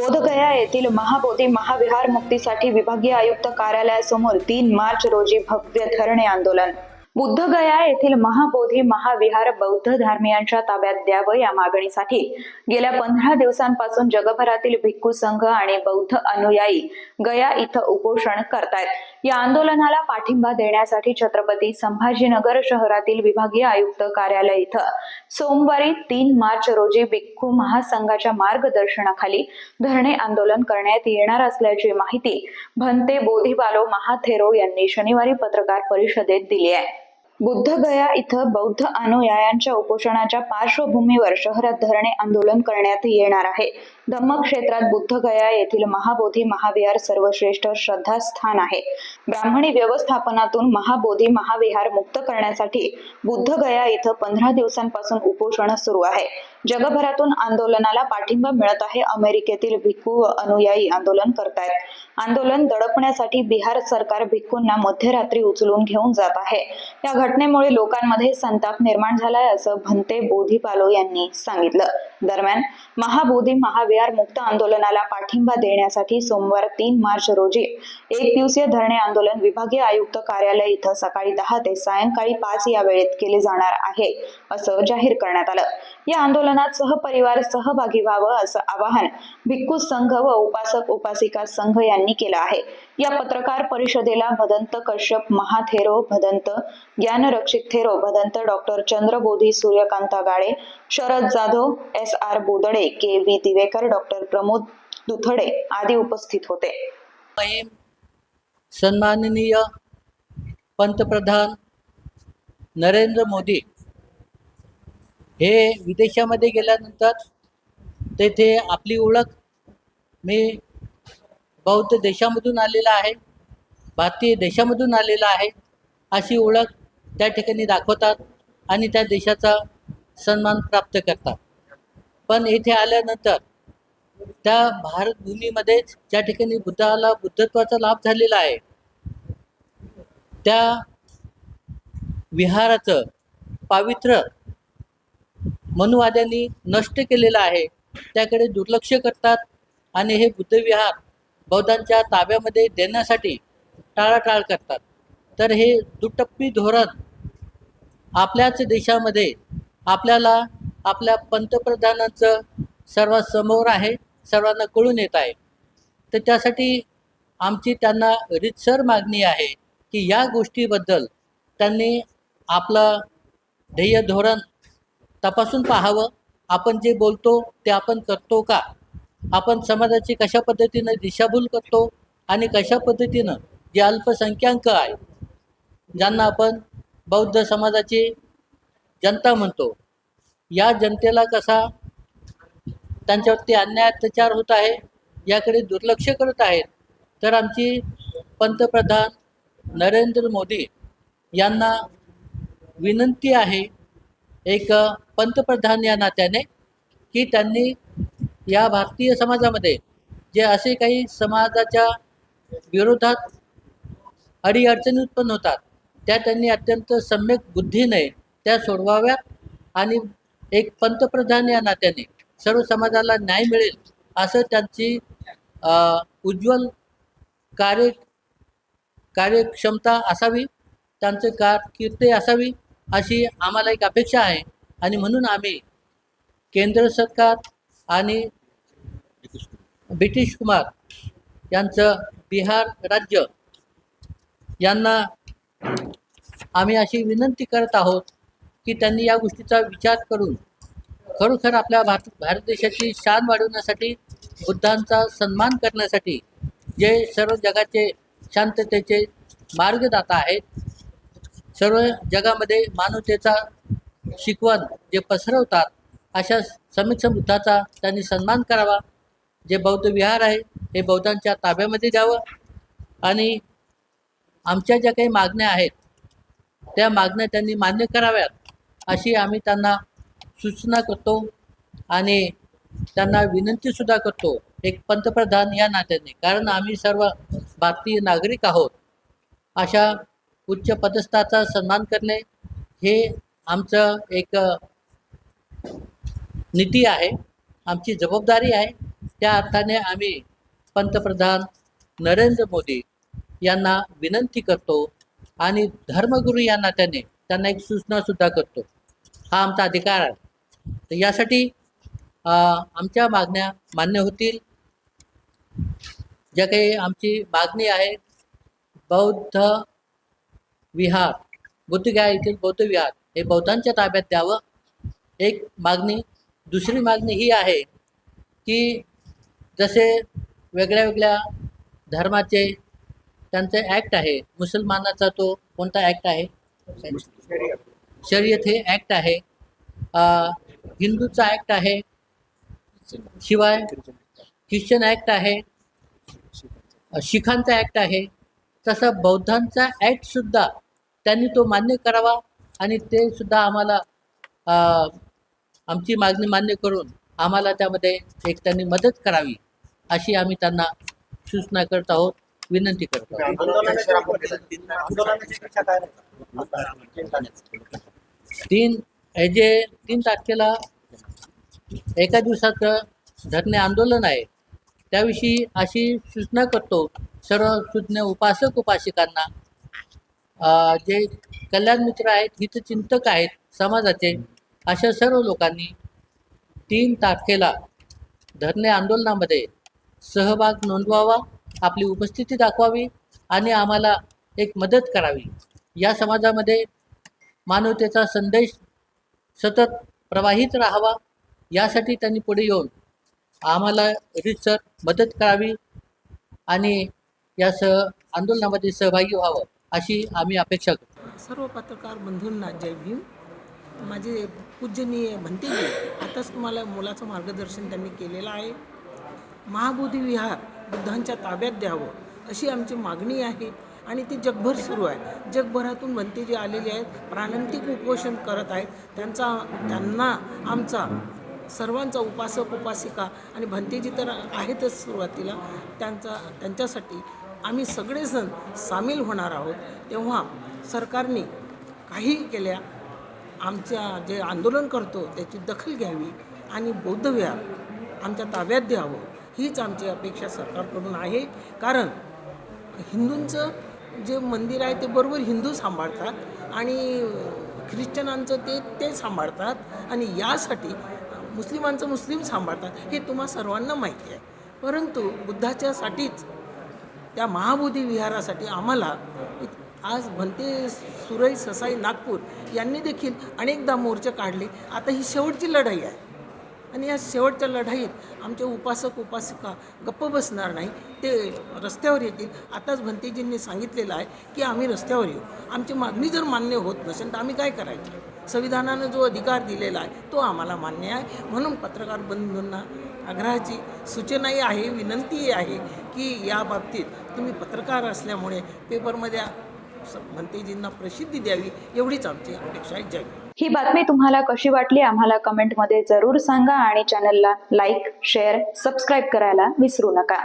बोधगया येथील महाबोधी महाविहार मुक्तीसाठी विभागीय आयुक्त कार्यालयासमोर तीन मार्च रोजी भव्य धरणे आंदोलन. बुद्धगया येथील महाबोधी महाविहार बौद्ध धार्मियांच्या ताब्यात द्यावं या मागणीसाठी गेल्या पंधरा दिवसांपासून जगभरातील भिक्खू संघ आणि बौद्ध अनुयायी गया इथं उपोषण करतायत. या आंदोलनाला पाठिंबा देण्यासाठी छत्रपती संभाजीनगर शहरातील विभागीय आयुक्त कार्यालय इथं सोमवारी तीन मार्च रोजी भिक्खू महासंघाच्या मार्गदर्शनाखाली धरणे आंदोलन करण्यात येणार असल्याची माहिती भंते बोधिबालो महाथेरो यांनी शनिवारी पत्रकार परिषदेत दिली आहे. बुद्धगया इथं बौद्ध अनुयायांच्या उपोषणाच्या पार्श्वभूमीवर शहरात धरणे आंदोलन करण्यात येणार आहे. धम्म क्षेत्रात बुद्धगया येथील महाबोधी महाविहार सर्वश्रेष्ठ श्रद्धास्थान आहे. ब्राह्मणी व्यवस्थापनातून महाबोधी महाविहार मुक्त करण्यासाठी बुद्धगया इथं पंधरा दिवसांपासून उपोषण सुरू आहे. जगभरातून आंदोलनाला पाठिंबा मिळत आहे. अमेरिकेतील भिक्खू व अनुयायी आंदोलन करतायत. आंदोलन दडपण्यासाठी बिहार सरकार भिक्खूंना मध्यरात्री उचलून घेऊन जात आहे. या घटनेमुळे लोकांमध्ये संताप निर्माण झालाय असं भंते बोधीपालो यांनी सांगितलं. दरम्यान महाबोधी महाविहार मुक्त आंदोलनाला पाठिंबा देण्यासाठी सोमवार तीन मार्च रोजी एक दिवसीय धरणे आंदोलन विभागीय आयुक्त कार्यालय इथं सकाळी दहा ते सायंकाळी पाच या वेळेत केले जाणार आहे असं जाहीर करण्यात आलं. या आंदोलनात सहपरिवार सहभागी व्हावं असं आवाहन भिक्खू संघ व उपासक उपासिका संघ यांनी केलं आहे. या पत्रकार परिषदेला Bhadant Kashyap Mahathero Bhadant Gyanrakshit Thero Bhadant doctor Chandrabodhi Suryakanta Gale Sharad Jadhav S R Bodade K V Divekar doctor Pramod Duthade आदी उपस्थित होते. सन्माननीय पंतप्रधान नरेंद्र मोदी हे विदेशामध्ये गेल्यानंतर तेथे आपली ओळख मी बौद्ध देशामधून आलेला आहे भारतीय देशामधून आलेला आहे. अशी ओळख त्या ठिकाणी दाखवतात आणि त्या देशाचा सन्मान प्राप्त करतात. पण येथे आल्यानंतर त्या भारतभूमीमध्येच ज्या ठिकाणी बुद्धाला बुद्धत्वाचा लाभ झालेला आहे त्या विहाराचं पावित्र्य मनुवाद्यांनी नष्ट केलेलं आहे. त्याकडे दुर्लक्ष करतात आणि हे बुद्धविहार बौद्धांच्या ताब्यामध्ये देण्यासाठी टाळाटाळ करतात. तर हे दुटप्पी धोरण आपल्याच देशामध्ये आपल्याला आपल्या पंतप्रधानांचं सर्वात समोर आहे सर्वांना कळून येत आहे. तर त्यासाठी आमची त्यांना रितसर मागणी आहे की या गोष्टीबद्दल त्यांनी आपलं ध्येय धोरण तपासून पाहावं. आपण जे बोलतो ते आपण करतो का? आपण समाजाची कशा पद्धतीनं दिशाभूल करतो आणि कशा पद्धतीनं जे अल्पसंख्याक आहे ज्यांना आपण बौद्ध समाजाची जनता म्हणतो या जनतेला कसा त्यांच्यावरती अन्याय अत्याचार होत आहे याकडे दुर्लक्ष करत आहेत. तर आमची पंतप्रधान नरेंद्र मोदी यांना विनंती आहे एक पंतप्रधान या नात्याने की त्यांनी या भारतीय समाजामध्ये जे असे काही समाजाच्या विरोधात अडीअडचणी उत्पन्न होतात त्या त्यांनी अत्यंत सम्यक बुद्धीने त्या सोडवाव्यात आणि एक पंतप्रधान या नात्याने सर्व समाजाला न्याय मिळेल असं त्यांची उज्ज्वल कार्य कार्यक्षमता असावी त्यांचं कारकिर्दी असावी अशी आम्हाला एक अपेक्षा आहे. आणि म्हणून आम्ही केंद्र सरकार आणि ब्रिटिश कुमार यांचं बिहार राज्य यांना आम्ही अशी विनंती करत आहोत की त्यांनी या गोष्टीचा विचार करून खरोखर आपल्या भारत भारत देशाची शान वाढवण्यासाठी बुद्धांचा सन्मान करण्यासाठी जे सर्व जगाचे शांततेचे मार्गदाता आहेत सर्व जगामध्ये मानवतेचा शिकवण जे पसरवतात अशा समीक्ष बुद्धाचा त्यांनी सन्मान करावा. जे बौद्ध विहार आहे हे बौद्धांच्या ताब्यामध्ये द्यावं. आणि आमच्या ज्या काही मागण्या आहेत त्या मागण्या त्यांनी मान्य कराव्यात अशी आम्ही त्यांना सूचना करतो आणि त्यांना विनंतीसुद्धा करतो. एक पंतप्रधान या नात्याने कारण आम्ही सर्व भारतीय नागरिक आहोत. अशा उच्च पदस्थाचा सन्मान करणे हे आमचं एक नीती आहे आमची जबाबदारी आहे. त्या अर्थाने आम्ही पंतप्रधान नरेंद्र मोदी यांना विनंती करतो आणि धर्मगुरू या नात्याने त्यांना एक सूचनासुद्धा करतो. हा आमचा अधिकार आहे. तर यासाठी आमच्या मागण्या मान्य होतील. ज्या काही आमची मागणी आहे बौद्ध विहार बुद्धगया येथील बौद्ध विहार हे बौद्धांच्या ताब्यात द्यावं. एक मागणी दुसरी मागणी ही आहे की जसे वेगळ्या वेगळ्या धर्माचे त्यांचे ॲक्ट आहे मुसलमानाचा तो कोणता ॲक्ट आहे? शर्यत हे ॲक्ट आहे. हिंदूचा ॲक्ट आहे. शिवाय ख्रिश्चन ॲक्ट आहे. शिखांचा ॲक्ट आहे. तसा बौद्धांचा ॲक्टसुद्धा त्यांनी तो मान्य करावा. आणि ते सुद्धा आम्हाला आमची मागणी मान्य करून आम्हाला त्यामध्ये एक त्यांनी मदत करावी अशी आम्ही त्यांना सूचना करत आहोत विनंती करतो तीन हे जे तीन तारखेला एका दिवसाचं धरणे आंदोलन आहे त्याविषयी अशी सूचना करतो सर्व सूचना उपासक उपासिकांना जे कल्याण मित्र आहेत हितचिंतक आहेत समाजाचे अशा सर्व लोकांनी तीन तारखेला धरणे आंदोलनामध्ये सहभाग नोंदवावा आपली उपस्थिती दाखवावी आणि आम्हाला एक मदत करावी. या समाजामध्ये मानवतेचा संदेश सतत प्रवाहित राहावा यासाठी त्यांनी पुढे येऊन आम्हाला रितसर मदत करावी आणि या सह आंदोलनामध्ये सहभागी व्हावं. अशी आम्ही अपेक्षा करतो. सर्व पत्रकार बंधूंना जय भीम. माझे पूजनीय म्हणते आताच तुम्हाला मुलाचं मार्गदर्शन त्यांनी केलेलं आहे. महाबोधी विहार बुद्धांच्या ताब्यात द्यावं अशी आमची मागणी आहे. आणि ती जगभर सुरू आहे. जगभरातून भंतेजी आलेले आहेत प्राणांतिक उपोषण करत आहेत. त्यांचा त्यांना आमचा सर्वांचा उपासक उपासिका आणि भंतेजी तर आहेतच सुरुवातीला. त्यांचा त्यांच्यासाठी आम्ही सगळेजण सामील होणार आहोत तेव्हा सरकारने काही केल्या. आमच्या जे आंदोलन करतो त्याची दखल घ्यावी आणि बौद्ध आमच्या ताब्यात द्यावं हीच आमची अपेक्षा सरकारकडून आहे. कारण हिंदूंचं जे मंदिर आहे ते बरोबर हिंदू सांभाळतात आणि ख्रिश्चनांचं ते ते सांभाळतात आणि यासाठी मुस्लिमांचं मुस्लिम सांभाळतात हे तुम्हा सर्वांना माहिती आहे. परंतु बुद्धाच्यासाठीच त्या महाबोधी विहारासाठी आम्हाला आज भंते सुरई ससाई नागपूर यांनी देखील अनेकदा मोर्चे काढले. आता ही शेवटची लढाई आहे. आणि या शेवटच्या लढाईत आमचे उपासक उपासिका गप्प बसणार नाही. ते रस्त्यावर येतील. आताच भंतेजींनी सांगितलेलं आहे की आम्ही रस्त्यावर येऊ. आमची मागणी जर मान्य होत नसेल तर आम्ही काय करायचं? संविधानानं जो अधिकार दिलेला आहे तो आम्हाला मान्य आहे. म्हणून पत्रकार बंधूंना आग्रहाची सूचनाही आहे विनंतीही आहे की या बाबतीत तुम्ही पत्रकार असल्यामुळे पेपरमध्ये स- भंतेजींना प्रसिद्धी द्यावी एवढीच आमची अपेक्षा आहे. जय ही बातमी तुम्हाला कशी वाटली आम्हाला कमेंटमध्ये जरूर सांगा आणि चॅनलला लाईक शेअर सबस्क्राईब करायला विसरू नका.